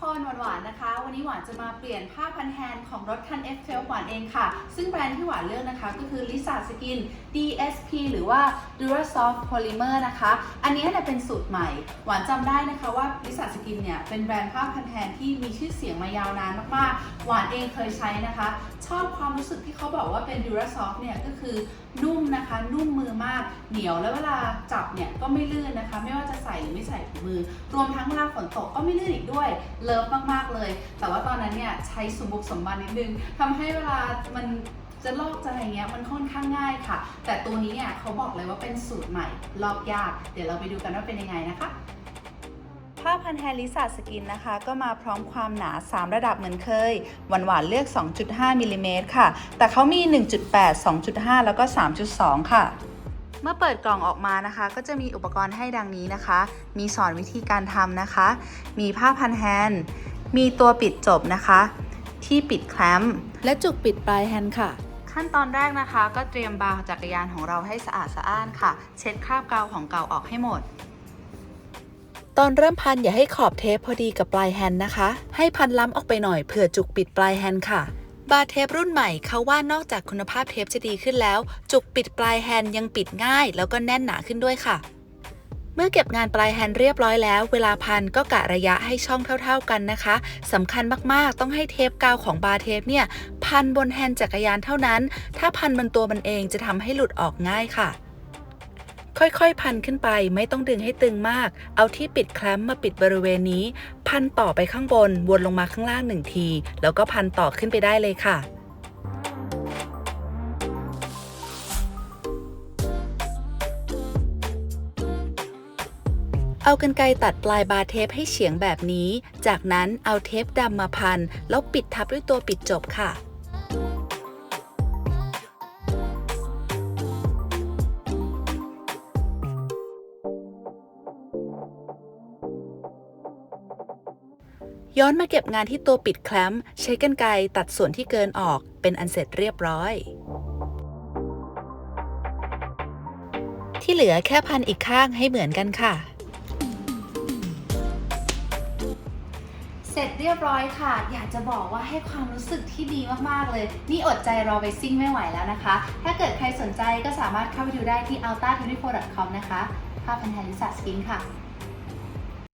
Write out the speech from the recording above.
คนหวานๆนะคะ วันนี้หวานจะมาเปลี่ยนผ้าพันแฮนด์ของรถคัน F12 หวานเองค่ะ ซึ่งแบรนด์ที่หวานเลือกนะคะก็คือ Lisa Skin DSP หรือว่า Durasoft Polymer นะคะ อันนี้เนี่ยเป็นสูตรใหม่ หวานจำได้นะคะว่า Lisa Skin เนี่ยเป็นแบรนด์ผ้าพันแฮนด์ที่มีชื่อเสียงมายาวนานมากๆ หวานเองเคยใช้นะคะ ชอบความรู้สึกที่เขาบอกว่าเป็น Durasoft เนี่ยก็คือนุ่มนะคะ นุ่มมือมากเหนียวแล้วเวลาจับเนี่ยก็ไม่ลื่นนะคะ ไม่ว่าจะใส่หรือไม่ใส่ถุงมือ รวมทั้งเวลาฝนตกก็ไม่ลื่นอีกด้วยเลิฟมากๆเลย แต่ว่าตอนนั้นเนี่ยใช้สมบุกสมบันนิดนึงทำให้เวลามันจะลอกจะอะไรเงี้ยมันค่อนข้างง่ายค่ะ แต่ตัวนี้เนี่ยเขาบอกเลยว่าเป็นสูตรใหม่ ลอกยาก เดี๋ยวเราไปดูกันว่าเป็นยังไงนะคะผ้าพันแฮร์ลิซ่าสกินนะคะ ก็มาพร้อมความหนา 3 ระดับเหมือนเคย หวานหวานๆเลือก 2.5มิลลิเมตรค่ะ แต่เขามี 1.8 2.5 แล้วก็ 3.2 ค่ะ เมื่อเปิดกล่องออกมานะคะ ก็จะมีอุปกรณ์ให้ดังนี้นะคะ มีสอนวิธีการทำนะคะ มีผ้าพันแฮนด์มีตัวปิดจบนะคะ ที่ปิดแคลมป์และจุกปิดปลายแฮนด์ค่ะ ขั้นตอนแรกนะคะ ก็เตรียมบาร์จักรยานของเราให้สะอาดสะอ้านค่ะ เช็ดคราบกาวของเก่าออกให้หมดตอนเริ่มพันอย่าให้ขอบเทปพอดีกับปลายแฮนด์นะคะ ให้พันล้ำออกไปหน่อยเผื่อจุกปิดปลายแฮนด์ค่ะ บาร์เทปรุ่นใหม่เขาว่านอกจากคุณภาพเทปจะดีขึ้นแล้ว จุกปิดปลายแฮนด์ยังปิดง่าย แล้วก็แน่นหนาขึ้นด้วยค่ะ เมื่อเก็บงานปลายแฮนด์เรียบร้อยแล้ว เวลาพันก็กะระยะให้ช่องเท่า ๆกันนะคะสำคัญมากๆ ต้องให้เทปกาวของบาร์เทปเนี่ย พันบนแฮนด์จักรยานเท่านั้น ถ้าพันบนตัวมันเองจะทำให้หลุดออกง่ายค่ะ ค่อยๆ พันขึ้นไปไม่ต้องดึงให้ตึงมาก เอาที่ปิดแคลมมาปิดบริเวณนี้ พันต่อไปข้างบน วนลงมาข้างล่างหนึ่งที แล้วก็พันต่อขึ้นไปได้เลยค่ะเอากันไกรตัดปลายบาร์เทปให้เฉียงแบบนี้ จากนั้นเอาเทปดำมาพัน แล้วปิดทับด้วยตัวปิดจบค่ะ ย้อนมาเก็บงานที่ตัวปิดแคลมป์ใช้กรรไกรตัดส่วนที่เกินออกเป็นอันเสร็จเรียบร้อย ที่เหลือแค่พันอีกข้างให้เหมือนกันค่ะ เสร็จเรียบร้อยค่ะ อยากจะบอกว่าให้ความรู้สึกที่ดีมาก ๆ เลย นี่อดใจรอไปซิ่งไม่ไหวแล้วนะคะ ถ้าเกิดใครสนใจก็สามารถเข้าไปดูได้ที่ alta24.com นะคะภาพพันธลิสาสกินค่ะ